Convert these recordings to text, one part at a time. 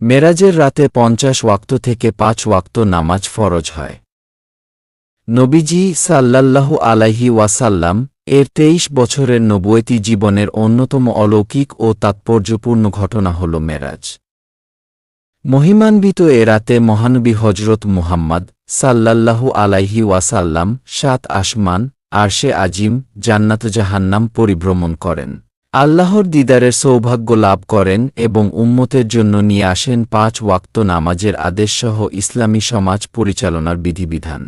মেরাজের রাতে পঞ্চাশ ওয়াক্ত থেকে পাঁচ ওয়াক্ত নামাজ ফরজ হয়। নবীজি সাল্লাল্লাহু আলাইহি ওয়াসাল্লাম এর তেইশ বছরের নবুয়তি জীবনের অন্যতম অলৌকিক ও তাৎপর্যপূর্ণ ঘটনা হল মেরাজ। মহিমান্বিত এ রাতে মহানবী হজরত মুহাম্মদ সাল্লাল্লাহু আলাইহি ওয়াসাল্লাম সাত আসমান, আরশে আজিম, জান্নাত জাহান্নাম পরিভ্রমণ করেন। আল্লাহর দিদারের সৌভাগ্য লাভ করেন এবং উম্মতের জন্য নিয়ে আসেন পাঁচ ওয়াক্ত নামাজের আদেশসহ ইসলামী সমাজ পরিচালনার বিধিবিধান।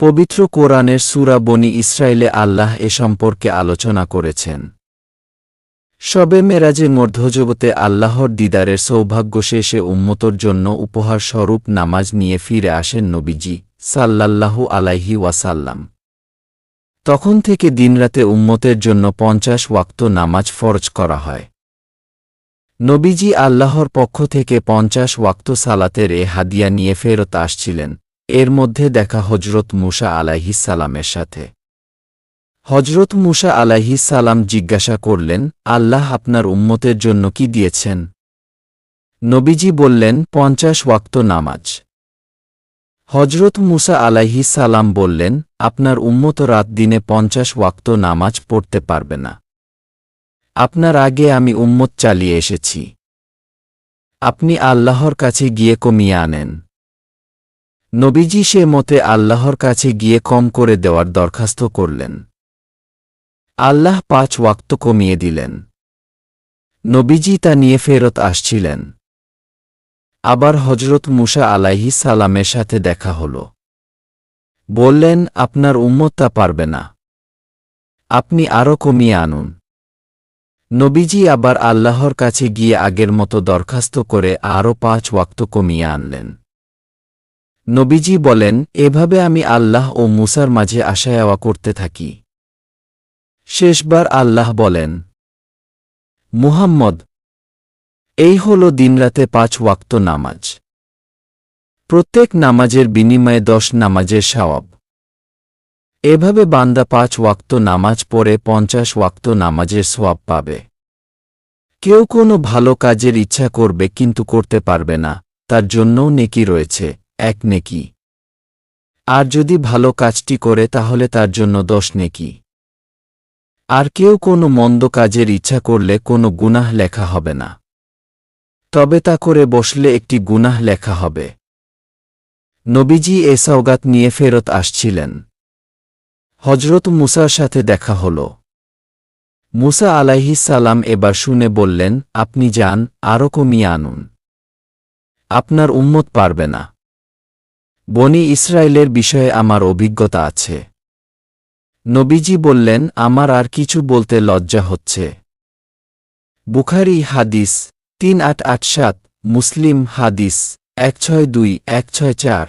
পবিত্র কোরআনের সুরা বনি ইসরায়েলে আল্লাহ এ সম্পর্কে আলোচনা করেছেন। সবে মেরাজে মধ্যজগতে আল্লাহর দিদারের সৌভাগ্য শেষে উম্মতর জন্য উপহার স্বরূপ নামাজ নিয়ে ফিরে আসেন নবীজি সাল্লাল্লাহু আলাইহি ওয়াসাল্লাম। তখন থেকে দিনরাতে উম্মতের জন্য পঞ্চাশ ওয়াক্ত নামাজ ফরজ করা হয়। নবীজি আল্লাহর পক্ষ থেকে পঞ্চাশ ওয়াক্ত সালাতের এ হাদিয়া নিয়ে ফেরত আসছিলেন। এর মধ্যে দেখা হজরত মুসা সালামের সাথে। হজরত মুসা সালাম জিজ্ঞাসা করলেন, আল্লাহ আপনার উম্মতের জন্য কি দিয়েছেন? নবীজি বললেন, পঞ্চাশ ওয়াক্ত নামাজ। হজরত মুসা আলাইহিস সালাম বললেন, আপনার উম্মত রাত দিনে পঞ্চাশ ওয়াক্ত নামাজ পড়তে পারবে না। আপনার আগে আমি উম্মত চালিয়ে এসেছি। আপনি আল্লাহর কাছে গিয়ে কমিয়ে আনেন। নবীজি সে মতে আল্লাহর কাছে গিয়ে কম করে দেওয়ার দরখাস্ত করলেন। আল্লাহ পাঁচ ওয়াক্ত কমিয়ে দিলেন। নবীজি তা নিয়ে ফেরত আসছিলেন। আবার হজরত মুসা আলাইহি সালামের সাথে দেখা হল। বললেন, আপনার উম্মত পারবে না। আপনি আরও কমিয়ে আনুন। নবীজি আবার আল্লাহর কাছে গিয়ে আগের মতো দরখাস্ত করে আরও পাঁচ ওয়াক্ত কমিয়ে আনলেন। নবীজি বলেন, এভাবে আমি আল্লাহ ও মুসার মাঝে আশায়াওয়া করতে থাকি। শেষবার আল্লাহ বলেন, মুহাম্মদ এই হল দিনরাতে পাঁচ ওয়াক্ত নামাজ। প্রত্যেক নামাজের বিনিময়ে দশ নামাজের সওয়াব এভাবে বান্দা পাঁচ ওয়াক্ত নামাজ পড়ে পঞ্চাশ ওয়াক্ত নামাজের সোয়াব পাবে। কেউ কোনো ভালো কাজের ইচ্ছা করবে কিন্তু করতে পারবে না, তার জন্যও নেকি রয়েছে, এক নেকি। আর যদি ভালো কাজটি করে তাহলে তার জন্য দশ নেকি। আর কেউ কোনো মন্দ কাজের ইচ্ছা করলে কোনো গুনাহ লেখা হবে না। তবে তা করে বসলে একটি গুনাহ লেখা হবে। নবীজি এ সওগাত নিয়ে ফেরত আসছিলেন। হজরত মুসার সাথে দেখা হল। মুসা আলাইহিস সালাম এবার শুনে বললেন, আপনি যান আরও কমিয়ে আনুন। আপনার উম্মত পারবে না। বনি ইসরায়েলের বিষয়ে আমার অভিজ্ঞতা আছে। নবীজি বললেন, আমার আর কিছু বলতে লজ্জা হচ্ছে। বুখারি হাদিস তিন আট আট সাত মুসলিম হাদিস এক ছয় দুই এক ছয় চার।